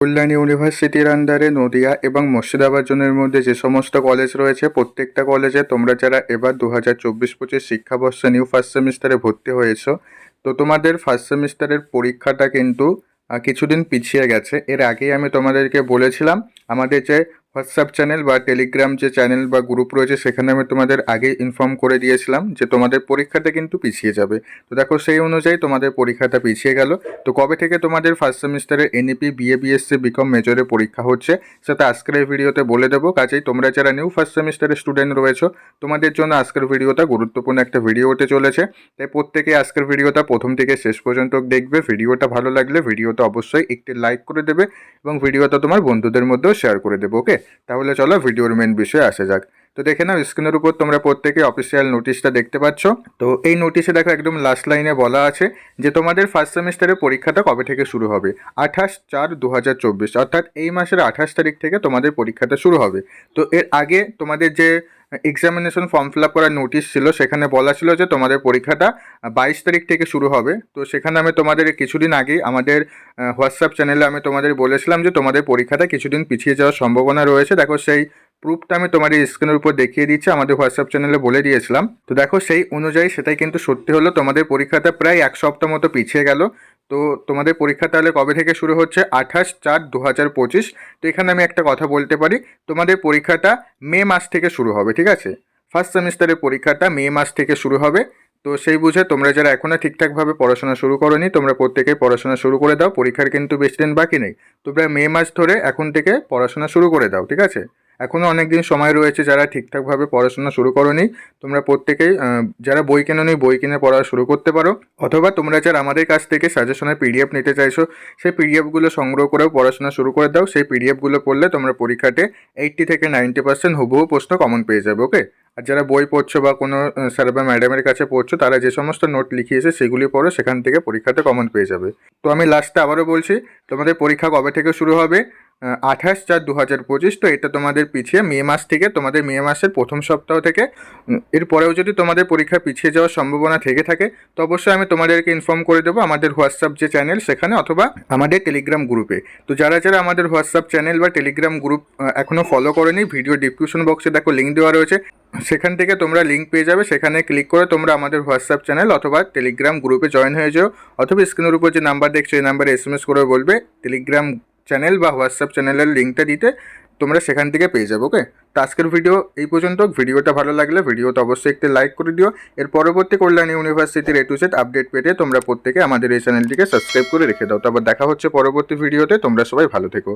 কল্যাণ ইউনিভার্সিটির আন্ডারে নদিয়া এবং মুর্শিদাবাদ জোনের মধ্যে যে সমস্ত কলেজ রয়েছে, প্রত্যেকটা কলেজে তোমরা যারা এবার দু হাজার চব্বিশ পঁচিশ শিক্ষাবর্ষে নিউ ফার্স্ট সেমিস্টারে ভর্তি হয়েছ, তো তোমাদের ফার্স্ট সেমিস্টারের পরীক্ষাটা কিন্তু কিছুদিন পিছিয়ে গেছে। এর আগেই আমি তোমাদেরকে বলেছিলাম, আমাদের যে হোয়াটসঅ্যাপ চ্যানেল বা টেলিগ্রাম যে চ্যানেল বা গ্রুপ রয়েছে, সেখানে আমি তোমাদের আগে ইনফর্ম করে দিয়েছিলাম যে তোমাদের পরীক্ষাটা কিন্তু পিছিয়ে যাবে। তো দেখো, সেই অনুযায়ী তোমাদের পরীক্ষাটা পিছিয়ে গেল। তো কবে থেকে তোমাদের ফার্স্ট সেমিস্টারের এনইপি বিএ বিএসসি বিকম মেজরের পরীক্ষা হচ্ছে, সেটা আজকের এই ভিডিওতে বলে দেবো। কাজেই তোমরা যারা নিউ ফার্স্ট সেমিস্টারের স্টুডেন্ট রয়েছো, তোমাদের জন্য আজকের ভিডিওটা গুরুত্বপূর্ণ একটা ভিডিও হতে চলেছে। তাই প্রত্যেকে আজকের ভিডিওটা প্রথম থেকে শেষ পর্যন্ত দেখবে। ভিডিওটা ভালো লাগলে ভিডিওটা অবশ্যই একটি লাইক করে দেবে এবং ভিডিওটা তোমার বন্ধুদের মধ্যেও শেয়ার করে দেবে ওকে তাহলে চলো ভিডিওর মেন বিষয়ে আসা যাক। তো দেখে নাও স্ক্রিনের উপর তোমরা প্রত্যেকে অফিসিয়াল নোটিশটা দেখতে পাচ্ছ। তো এই নোটিশে দেখো একদম লাস্ট লাইনে বলা আছে যে তোমাদের ফার্স্ট সেমিস্টারের পরীক্ষাটা কবে থেকে শুরু হবে? আঠাশ চার দু অর্থাৎ এই মাসের আঠাশ তারিখ থেকে তোমাদের পরীক্ষাটা শুরু হবে। তো এর আগে তোমাদের যে এক্সামিনেশন ফর্ম ফিল আপ করার নোটিশ ছিল। সেখানে বলা ছিল যে তোমাদের পরীক্ষাটা বাইশ তারিখ থেকে শুরু হবে। তো সেখানে আমি তোমাদের কিছুদিন আগেই আমাদের হোয়াটসঅ্যাপ চ্যানেলে আমি তোমাদের বলেছিলাম যে তোমাদের পরীক্ষাটা কিছুদিন পিছিয়ে যাওয়ার সম্ভাবনা রয়েছে। দেখো, সেই প্রুফটা আমি তোমার এই স্ক্রিনের উপর দেখিয়ে দিচ্ছি। আমাদের হোয়াটসঅ্যাপ চ্যানেলে বলে দিয়েছিলাম। তো দেখো, সেই অনুযায়ী সেটাই কিন্তু সত্যি হলো। তোমাদের পরীক্ষাটা প্রায় এক সপ্তাহ মতো পিছিয়ে গেল। তো তোমাদের পরীক্ষা তাহলে কবে থেকে শুরু হচ্ছে? আঠাশ চার দু হাজার পঁচিশ। তো এখানে আমি একটা কথা বলতে পারি। তোমাদের পরীক্ষাটা মে মাস থেকে শুরু হবে, ঠিক আছে? ফার্স্ট সেমিস্টারের পরীক্ষাটা মে মাস থেকে শুরু হবে। তো সেই বুঝে তোমরা যারা এখনও ঠিকঠাকভাবে পড়াশোনা শুরু করোনি, তোমরা প্রত্যেকেই পড়াশোনা শুরু করে দাও। পরীক্ষার কিন্তু বেশি দিন বাকি নেই। তোমরা মে মাস ধরে এখন থেকে পড়াশোনা শুরু করে দাও, ঠিক আছে? এখনও অনেক দিন সময় রয়েছে যারা ঠিকঠাকভাবে পড়াশোনা শুরু করোনি, তোমরা প্রত্যেকেই যারা বই কেনোনি, বই কিনে পড়া শুরু করতে পারো। অথবা তোমরা যারা আমাদের কাছ থেকে সাজেশনের পিডিএফ নিতে চাইছো, সেই পিডিএফগুলো সংগ্রহ করেও পড়াশোনা শুরু করে দাও। সেই পিডিএফগুলো পড়লে তোমরা পরীক্ষাতে এইট্টি থেকে নাইনটি পার্সেন্ট হুবহু প্রশ্ন কমন পেয়ে যাবে ওকে আর যারা বই পড়ছো বা কোনো স্যার বা ম্যাডামের কাছে পড়ছো, তারা যে সমস্ত নোট লিখিয়েছে, সেগুলি পড়ো, সেখান থেকে পরীক্ষাতে কমন পেয়ে যাবে। তো আমি লাস্টে আবারও বলছি, তোমাদের পরীক্ষা কবে থেকে শুরু হবে? আঠাশ চার দু হাজার পঁচিশ, তো এটা তোমাদের পিছিয়ে মে মাস থেকে, তোমাদের মে মাসের প্রথম সপ্তাহ থেকে। এরপরেও যদি তোমাদের পরীক্ষা পিছিয়ে যাওয়ার সম্ভাবনা থেকে থাকে, তো অবশ্যই আমি তোমাদেরকে ইনফর্ম করে দেবো আমাদের হোয়াটসঅ্যাপ যে চ্যানেল সেখানে অথবা আমাদের টেলিগ্রাম গ্রুপে তো যারা যারা আমাদের হোয়াটসঅ্যাপ চ্যানেল বা টেলিগ্রাম গ্রুপ এখনও ফলো করেনি ভিডিও ডিসক্রিপশন বক্সে দেখো লিঙ্ক দেওয়া রয়েছে। সেখান থেকে তোমরা লিঙ্ক পেয়ে যাবে, সেখানে ক্লিক করে তোমরা আমাদের হোয়াটসঅ্যাপ চ্যানেল অথবা টেলিগ্রাম গ্রুপে জয়েন হয়ে যাও, অথবা স্ক্রিনের উপর যে নাম্বার দেখছ, এই নাম্বারে এস এম এস করে বলবে টেলিগ্রাম চ্যানেল বা হোয়াটসঅ্যাপ চ্যানেলের লিঙ্কটা দিতে তোমরা সেখান থেকে পেয়ে যাব ওকে তো আজকের ভিডিও এই পর্যন্ত। ভিডিওটা ভালো লাগলে ভিডিওটা অবশ্যই একটি লাইক করে দিও। এর পরবর্তী কল্যাণ ইউনিভার্সিটির এ টু সেট আপডেট পেতে তোমরা প্রত্যেকে আমাদের এই চ্যানেলটিকে সাবস্ক্রাইব করে রেখে দাও। তারপর দেখা হচ্ছে পরবর্তী ভিডিওতে তোমরা সবাই ভালো থেকো।